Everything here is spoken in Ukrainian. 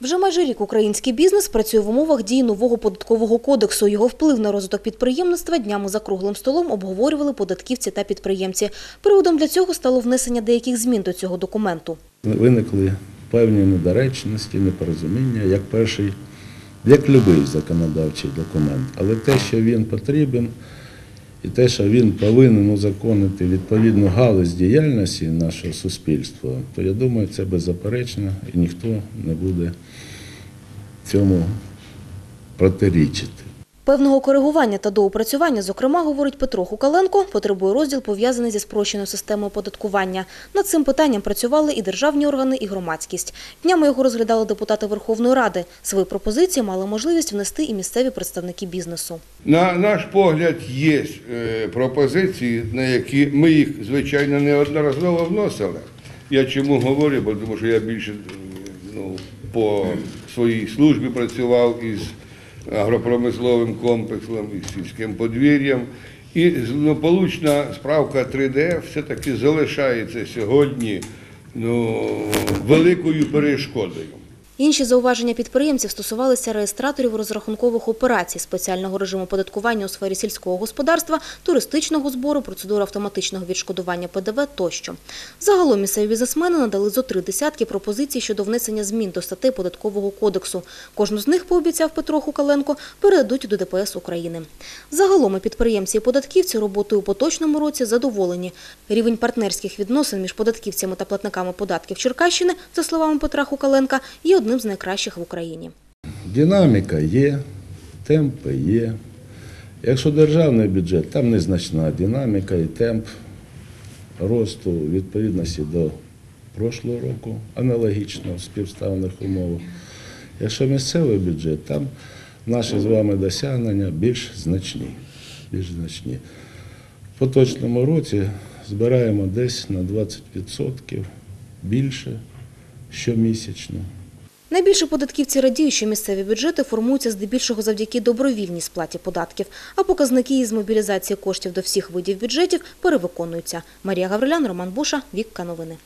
Вже майже рік український бізнес працює в умовах дії нового податкового кодексу. Його вплив на розвиток підприємництва днями за круглим столом обговорювали податківці та підприємці. Приводом для цього стало внесення деяких змін до цього документу. Виникли певні недоречності, непорозуміння, як перший, як будь-який законодавчий документ. Але те, що він потрібен, і те, що він повинен узаконити відповідну галузь діяльності нашого суспільства, то я думаю, це беззаперечно і ніхто не буде цьому протирічити. Певного коригування та доопрацювання, зокрема, говорить Петро Хукаленко, потребує розділ пов'язаний зі спрощеною системою оподаткування. Над цим питанням працювали і державні органи, і громадськість. Днями його розглядали депутати Верховної Ради. Свої пропозиції мали можливість внести і місцеві представники бізнесу. На наш погляд, є е, пропозиції, на які ми їх, звичайно, неодноразово вносили. Я чому говорю, бо тому що я більше ну, по своїй службі працював із агропромисловим комплексом, і сільським подвір'ям. І злополучна справка 3D все-таки залишається сьогодні ну, великою перешкодою. Інші зауваження підприємців стосувалися реєстраторів розрахункових операцій, спеціального режиму податкування у сфері сільського господарства, туристичного збору, процедури автоматичного відшкодування ПДВ тощо. Загалом місцеві бізнесмени надали зо три десятки пропозицій щодо внесення змін до статей податкового кодексу. Кожну з них, пообіцяв Петро Хукаленко, передадуть до ДПС України. Загалом і підприємці і податківці роботою у поточному році задоволені. Рівень партнерських відносин між податківцями та платниками податків Черкащини, за словами Петра Хукаленка, є одним з найкращих в Україні. Динаміка є, темпи є. Якщо державний бюджет, там незначна динаміка і темп росту відповідності до прошлого року, аналогічно в співставних умовах. Якщо місцевий бюджет, там наші з вами досягнення більш значні. Більш значні. В поточному році збираємо десь на 20% більше щомісячно. Найбільше податківці радіють, що місцеві бюджети формуються здебільшого завдяки добровільній сплаті податків, а показники із мобілізації коштів до всіх видів бюджетів перевиконуються. Марія Гаврилян, Роман Буша, Вікка Новини.